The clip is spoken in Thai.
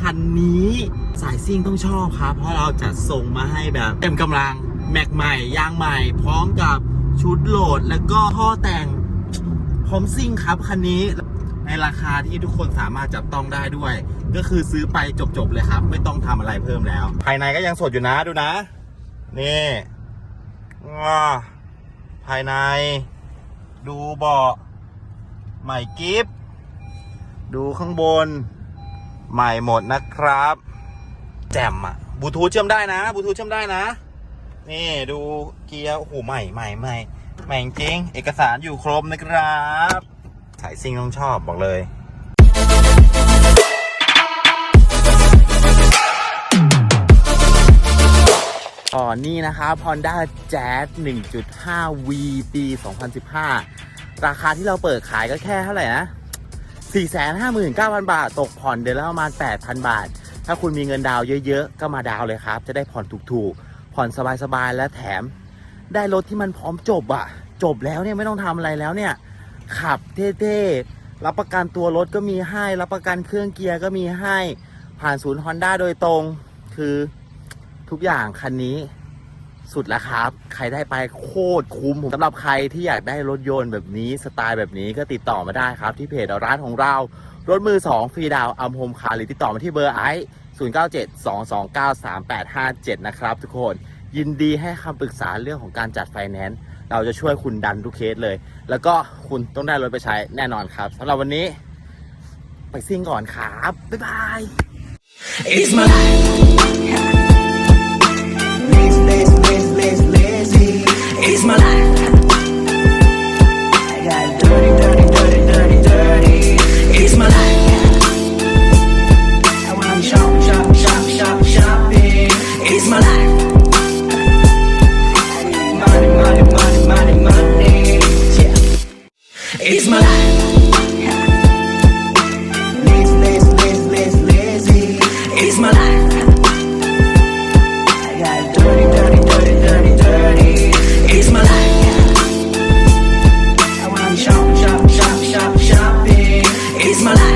คันนี้สายซิ่งต้องชอบครับ เพราะเราจะส่งมาให้แบบเต็มกำลัง แม็กใหม่ ยางใหม่ พร้อมกับชุดโหลด แล้วก็ท่อแต่งพร้อมซิ่งครับคันนี้ในราคาที่ทุกคนสามารถจับต้องได้ด้วย ก็คือซื้อไปจบๆเลยครับ ไม่ต้องทำอะไรเพิ่มแล้ว ภายในก็ยังสดอยู่นะดูนะ นี่ว้าภายใน ดูเบาะใหม่กิฟดูข้างบน ใหม่หมดนะครับ แจ่มอะบลูทูธเชื่อมได้นะบลูทูธเชื่อมได้นะ นี่ดูเกียร์โอ้โหใหม่ใหม่ใหม่ใหม่จริง เอกสารอยู่ครบนะครับสายซิงต้องชอบบอกเลยอ๋อนี่นะครับ Honda Jazz 1.5 V ปี 2015 ราคาที่เราเปิดขายก็แค่เท่าไหร่นะ 459,000 บาท ตกผ่อนเดือนละประมาณ 8,000 บาท ถ้าคุณมีเงินดาวเยอะๆ ก็มาดาวเลยครับ จะได้ผ่อนถูกๆ ผ่อนสบายๆ และแถม ได้รถที่มันพร้อมจบอะจบแล้วเนี่ยไม่ต้องทำอะไรแล้วเนี่ย ขับเท่ๆ รับประกันตัวรถก็มีให้ รับประกันเครื่องเกียร์ก็มีให้ ผ่านศูนย์ Honda โดยตรง คือทุกอย่างคันนี้ สุดแล้วครับ ใครได้ไปโคตรคุ้มสำหรับใครที่อยากได้รถยนต์แบบนี้สไตล์แบบนี้ก็ติดต่อมาได้ครับ ที่เพจร้านของเรา รถมือ 2 ฟรีดาวอัมโฮมคาร์หรือติดต่อมาที่เบอร์ไอซ์0972293857 นะครับทุกคนยินดีให้คำปรึกษาเรื่องของการจัดไฟแนนซ์เราจะช่วยคุณดันทุกเคสเลย แล้วก็คุณต้องได้รถไปใช้แน่นอนครับสำหรับวันนี้ ไปซิ่งก่อนครับ บ๊ายบาย It's my life. It's my life. It's my life. I got dirty, dirty, dirty, dirty, dirty. It's my life. Shopping. It's my life.